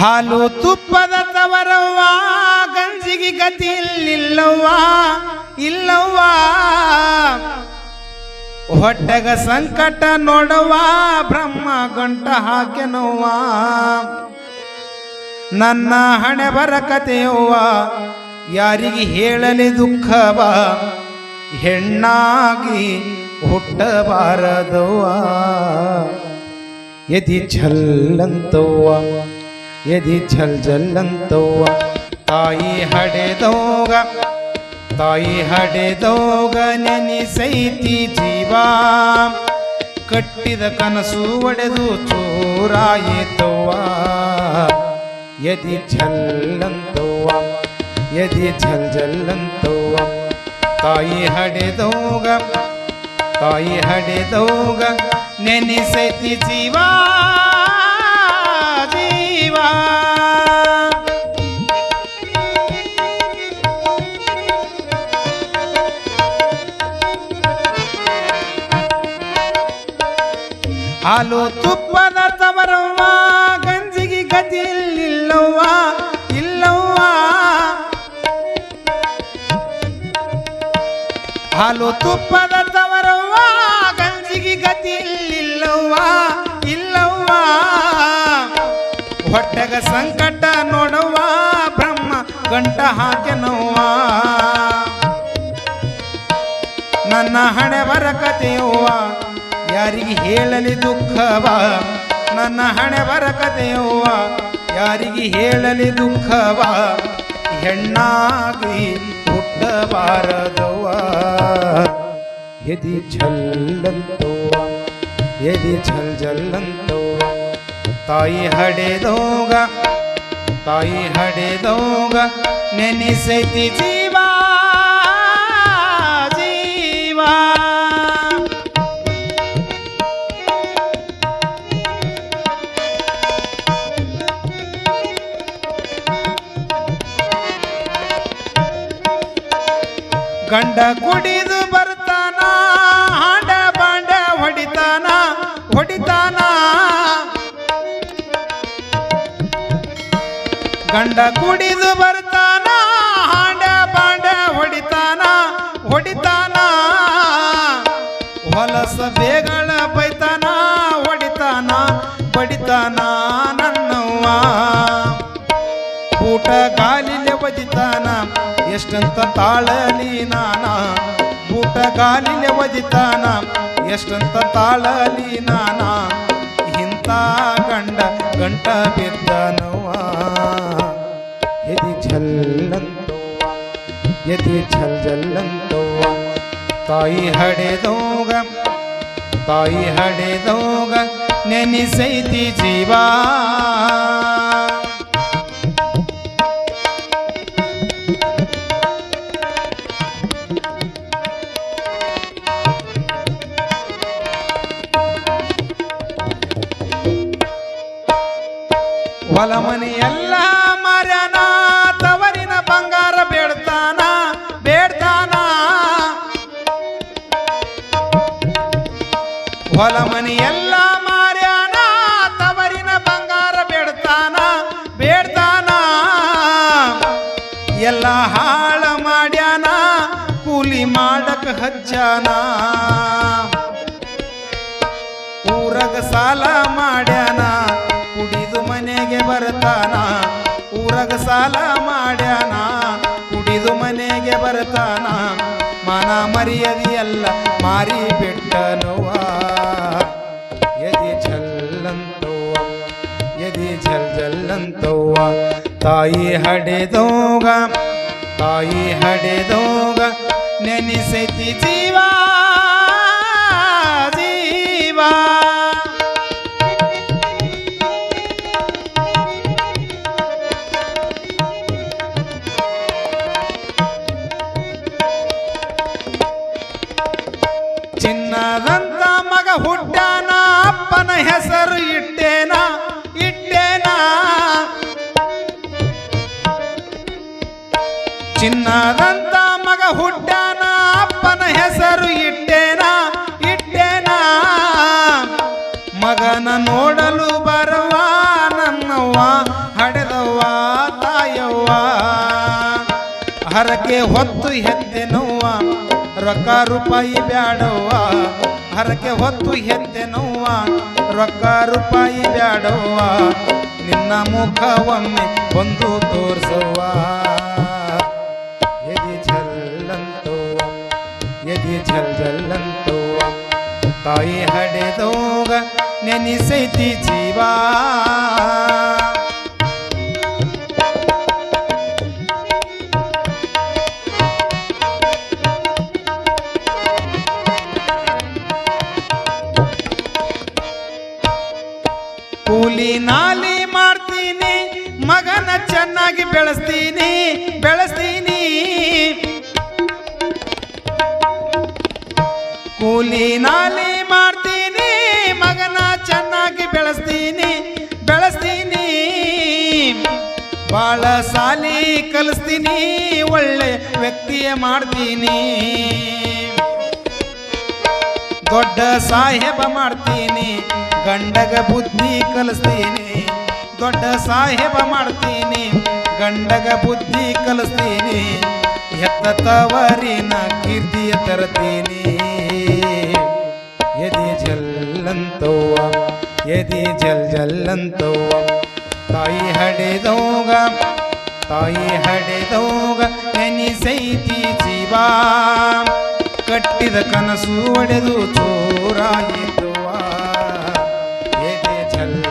ಹಾಲು ತುಪ್ಪದ ತವರವ್ವ, ಗಂಜಿಗೆ ಗತಿ ಇಲ್ಲಿಲ್ಲವ್ವ, ಇಲ್ಲವ್ವ. ಹೊಟ್ಟೆಗ ಸಂಕಟ ನೋಡವ್ವ, ಬ್ರಹ್ಮ ಗಂಟ ಹಾಕೆನವ್ವ ನನ್ನ ಹಣೆ ಬರಕತೆಯವ್ವ ಯಾರಿಗೆ ಹೇಳಲಿ ದುಃಖವ, ಹೆಣ್ಣಾಗಿ ಹುಟ್ಟಬಾರದವ್ವ. ಎದಿ ಛಲ್ಲಂತವ್ವ ಎದಿ ಛಲ್ ಜಲ್ಲಂತವ್ವ ತಾಯಿ ಹಡೆದೋಗ ತಾಯಿ ಹಡೆದೋಗ ನೆನಿಸೈತಿ ಜೀವ. ಕಟ್ಟಿದ ಕನಸು ಒಡೆದು ಚೂರಾಯಿತವ್ವ. ಎದಿ ಛಲ್ಲಂತವ್ವ ಎದಿ ಛಲ್ ಜಲ್ಲಂತವ್ವ ತಾಯಿ ಹಡೆದೋಗ ತಾಯಿ ಹಡೆದೋಗ ನೆನಿಸೈತಿ ಜೀವ. ಜೀವ. ಹಾಲು ತುಪ್ಪದ ತವರವ್ವ ಗಂಜಿಗೆ ಗತಿ ಇಲ್ಲವ್ವ. ಇಲ್ಲವ್ವ ಹಾಲು ತುಪ್ಪದ ತವರವ್ವ ಗಂಜಿಗೆ ಗತಿ ಇಲ್ಲವ್ವ ಹೊಟ್ಟೆಗ ಸಂಕಟ ನೋಡವ್ವ ಬ್ರಹ್ಮ ಗಂಟ ಹಾಕೆನವ್ವ ನನ್ನ ಹಣೆ ಬರಕತೆಯವ್ವ ಯಾರಿಗೆ ಹೇಳಲಿ ದುಃಖವ? ನನ್ನ ಹಣೆ ಬರಕತೆಯವ್ವ ಯಾರಿಗೆ ಹೇಳಲಿ ದುಃಖವ? ಹೆಣ್ಣಾಗಿ ಹುಟ್ಟಬಾರದವ್ವ. ಎದಿ ಛಲ್ಲಂತವ್ವ ಎದಿ ಛಲ್ ಜಲ್ಲಂತವ್ವ ತಾಯಿ ಹಡೆದೋಗ ತಾಯಿ ಹಡೆದೋಗ ನೆನಿಸೈತಿ ಜೀವ ಜೀವ ಗಂಡ ಕುಡಿದು ಗಂಡ ಕುಡಿದು ಬರ್ತಾನ, ಹಾಂಡ ಬಾಂಡ ಹೊಡಿತಾನ ಹೊಡಿತಾನ. ಹೊಲಸ ಬೇಗಳ ಬೈತಾನ, ಹೊಡಿತಾನ, ಬಡಿತಾನ ನನ್ನವ್ವ. ಊಟ ಗಾಲಿಲೆ ಬಜಿತಾನ ಎಷ್ಟಂತ ತಾಳಲಿ ನಾನ. ಊಟ ಗಾಲಿಲೆ ಒದಿತಾನ, ಎಷ್ಟಂತ ತಾಳಲಿ ನಾನ. ಇಂಥ ಗಂಡ, ಗಂಟ ಬಿದ್ದನವ್ವ ಎದಿ ಛಲ್ಲಂತವ್ವ ಎದಿ ಛಲ್ ಜಲ್ಲಂತವ್ವ ತಾಯಿ ಹಡೆದೋಗ ತಾಯಿ ಹಡೆದೋಗ ನೆನಿಸೈತಿ ಜೀವಾ ಹೊಲ ಮನೆ ಹೊಲ ಎಲ್ಲ ಮಾರ್ಯಾನ, ತವರಿನ ಬಂಗಾರ ಬೇಡ್ತಾನ ಬೇಡ್ತಾನ. ಎಲ್ಲ ಹಾಳ ಮಾಡ್ಯಾನ, ಕೂಲಿ ಮಾಡಕ ಹಚ್ಚಾನ ಊರಗ ಸಾಲ ಮಾಡ್ಯಾನ, ಕುಡಿದು ಮನೆಗೆ ಬರ್ತಾನ. ಊರಗ ಸಾಲ ಮಾಡ್ಯಾನ, ಕುಡಿದು ಮನೆಗೆ ಬರ್ತಾನ. ಮನ ಮರ್ಯಾದಿ ಎಲ್ಲ ಮಾರಿ ಬಿಟ್ಟನವ್ವ ಜಲ್ಲಂತವ್ವ ತಾಯಿ ಹಡೆದೋಗ ತಾಯಿ ಹಡೆದೋಗ ನೆನಿಸೈತಿ ಜೀವ. ಚಿನ್ನದಂತ ಮಗ ಹುಟ್ಟಾನ ಅಪ್ಪನ ಹೆಸರು ಇಟ್ಟೇನ ಇಟ್ಟೇನ. ಮಗನ ನೋಡಲು ಬರುವ ನನ್ನವ್ವ ಹಡೆದವ್ವ ತಾಯವ್ವ. ಹರಕೆ ಹೊತ್ತು ಹೆದ್ದೆನವ್ವ ರೊಕ್ಕ ರೂಪಾಯಿ ಬ್ಯಾಡವ್ವ. ಹರಕೆ ಹೊತ್ತು ಹೆದ್ದೆನವ್ವ ರೊಕ್ಕ ರೂಪಾಯಿ ಬ್ಯಾಡವ್ವ. ನಿನ್ನ ಮುಖವೊಮ್ಮೆ ಒಂದು ತೋರಿಸುವ ಎದಿ ಝಲ್ ಝಲ್ಲಂತವ್ವ ತಾಯಿ ಹಡೆದೋಗ ನೆನಿಸೈತಿ ಜೀವಾ ಕೂಲಿ ನಾಲಿ ಮಾಡ್ತೀನಿ ಮಗನ ಚೆನ್ನಾಗಿ ಬೆಳೆಸ್ತೀನಿ ಬೆಳೆಸ್ತೀನಿ ಕೂಲಿ ನಾಲಿ ಮಾಡ್ತೀನಿ, ಮಗನ ಚೆನ್ನಾಗಿ ಬೆಳೆಸ್ತೀನಿ ಬೆಳೆಸ್ತೀನಿ. ಬಾಳ ಸಾಲಿ ಕಲಿಸ್ತೀನಿ, ಒಳ್ಳೆ ವ್ಯಕ್ತಿಯ ಮಾಡ್ತೀನಿ. ದೊಡ್ಡ ಸಾಹೇಬ ಮಾಡ್ತೀನಿ, ಗಂಡಗ ಬುದ್ಧಿ ಕಲಿಸ್ತೀನಿ. ದೊಡ್ಡ ಸಾಹೇಬ ಮಾಡ್ತೀನಿ, ಗಂಡಗ ಬುದ್ಧಿ ಕಲಿಸ್ತೀನಿ. ಎತ್ತ ತವರಿನ ಕೀರ್ತಿಯ ತರ್ತೀನಿ. ಜಲ್ಲಂತವ್ವ ಎದಿ ಜಲ್ ಜಲ್ಲಂತವ್ವ ತಾಯಿ ಹಡೆದೋಗ ತಾಯಿ ಹಡೆದೋಗ ಸೈತಿ ಜೀವ. ಕಟ್ಟಿದ ಕನಸು ಒಡೆದು ಚೋರಾಯಿತುವ ಎದೆ ಛಲ್ಲ